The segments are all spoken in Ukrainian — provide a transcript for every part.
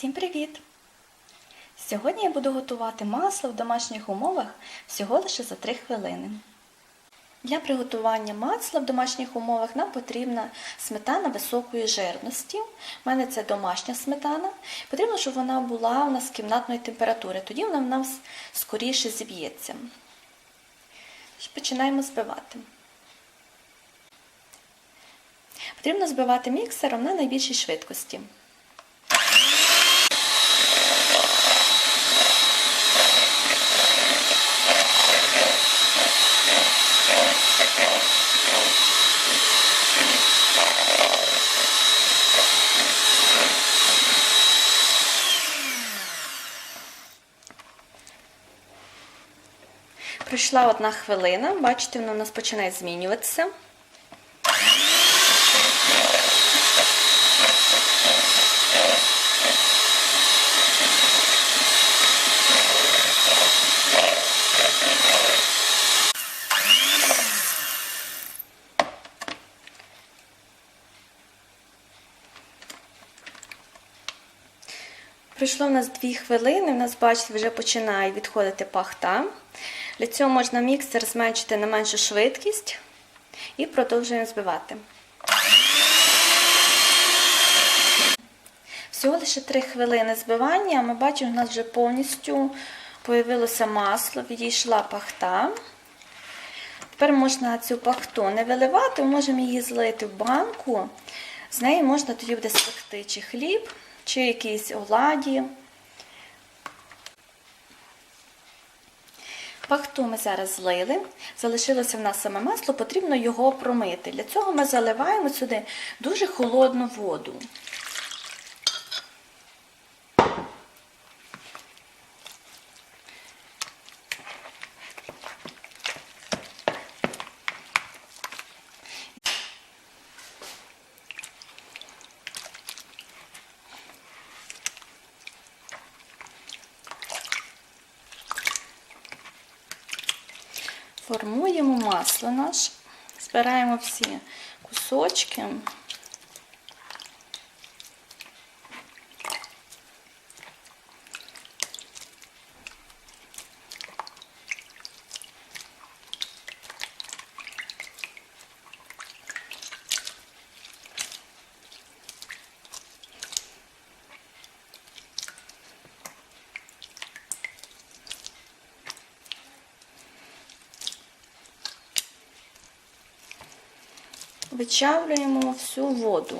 Всім привіт! Сьогодні я буду готувати масло в домашніх умовах всього лише за 3 хвилини. Для приготування масла в домашніх умовах нам потрібна сметана високої жирності. У мене це домашня сметана. Потрібно, щоб вона була у нас кімнатної температури, тоді вона в нас скоріше зіб'ється. Починаємо збивати. Потрібно збивати міксером на найбільшій швидкості. Пройшла одна хвилина, бачите, воно у нас починає змінюватися. Пройшло в нас 2 хвилини, у нас, бачите, вже починає відходити пахта. Для цього можна міксер зменшити на меншу швидкість і продовжуємо збивати. Всього лише 3 хвилини збивання, ми бачимо, у нас вже повністю появилося масло, відійшла пахта. Тепер можна цю пахту не виливати, ми можемо її злити в банку. З неї можна тоді буде спекти чи хліб, чи якісь оладі. Пахту ми зараз злили, залишилося в нас саме масло, потрібно його промити. Для цього ми заливаємо сюди дуже холодну воду. Формуємо масло наше, збираємо всі кусочки. Вичавлюємо всю воду.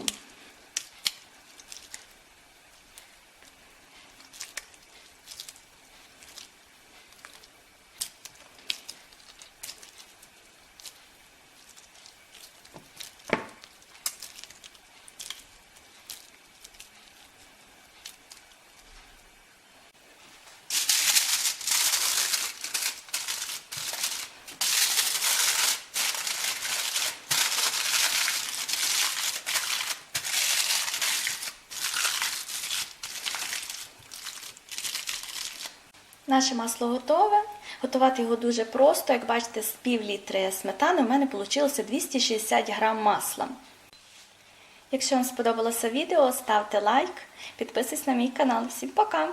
Наше масло готове. Готувати його дуже просто. Як бачите, з пів літри сметани в мене вийшло 260 грам масла. Якщо вам сподобалося відео, ставте лайк, підписуйтесь на мій канал. Всім пока!